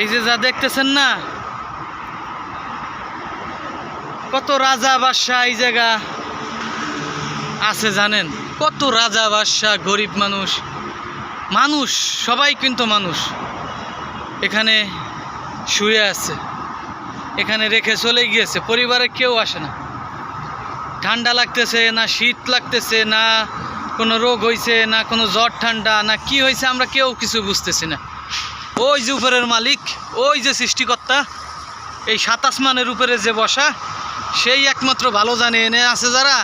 এই যে যা দেখতেছেন না, কত রাজা বাদশাহ এই জায়গা আছে জানেন? কত রাজা বাদশাহ, গরিব মানুষ মানুষ, সবাই কিন্তু মানুষ। এখানে শুয়ে আছে, এখানে রেখে চলে গিয়েছে, পরিবারে কেউ আসে না। ঠান্ডা লাগতেছে, না শীত লাগতেছে, না কোনো রোগ হয়েছে না কোনো জ্বর, ঠান্ডা, না কি হয়েছে আমরা কেউ কিছু বুঝতেছি না। ওই যে উপরের মালিক, ওই যে সৃষ্টিকর্তা, এই সাতাশ মানের উপরে যে বসা, সেই একমাত্র ভালো জানে এনে আছে যারা,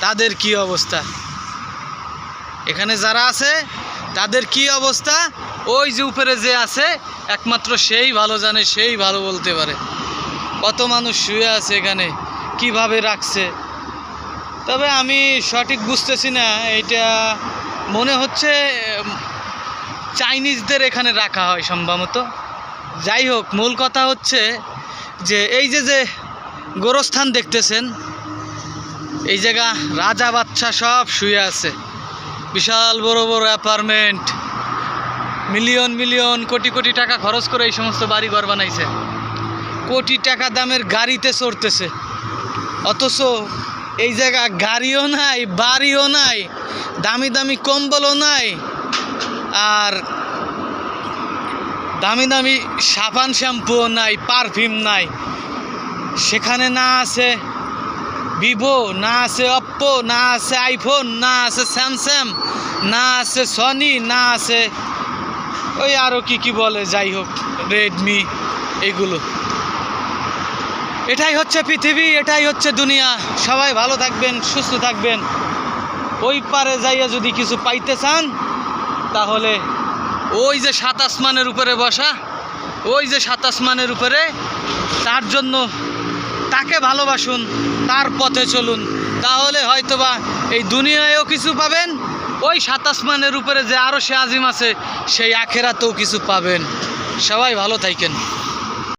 তাদের কি অবস্থা? এখানে যারা আছে, তাদের কি অবস্থা? ওই যে উপরে যে আছে, একমাত্র সেই ভালো জানে, সেই ভালো বলতে পারে। কত মানুষ শুয়ে আছে এখানে, কীভাবে রাখছে? তবে আমি সঠিক বুঝতেছি না এটা মনে হচ্ছে চাইনিজদের এখানে রাখা হয় সম্ভবত। যাই হোক, মূল কথা হচ্ছে যে এই যে যে গোরস্থান দেখতেছেন, এই জায়গা রাজা বাচ্চা সব শুয়ে আছে। বিশাল বড় বড় apartment, million million crore crore টাকা খরচ করে এই সমস্ত বাড়ি ঘর বানাইছে। কোটি টাকা দামের গাড়িতে চড়তেছে। অথচ এই জায়গা গাড়িও নাই, বাড়িও নাই, দামি দামি কম্বলও নাই আর দামি দামি সাবান শ্যাম্পুও নাই, পারফিউম নাই। সেখানে না আছে ভিভো, না আছে অপ্পো না আছে আইফোন না আছে স্যামসাং না আছে সনি না আছে ওই আরও কি কি বলে, যাই হোক রেডমি এগুলো। এটাই হচ্ছে পৃথিবী, এটাই হচ্ছে দুনিয়া। সবাই ভালো থাকবেন, সুস্থ থাকবেন। ওই পারে যাইয়া যদি কিছু পাইতে চান তাহলে ওই যে সাত আসমানের উপরে বসা, ওই যে সাত আসমানের উপরে, তার জন্য তাকে ভালোবাসুন, তার পথে চলুন। তাহলে হয়তোবা এই দুনিয়ায়ও কিছু পাবেন, ওই সাত আসমানের উপরে যে আরও সে আজিম আছে, সেই আখেরাতেও কিছু পাবেন। সবাই ভালো থাকেন।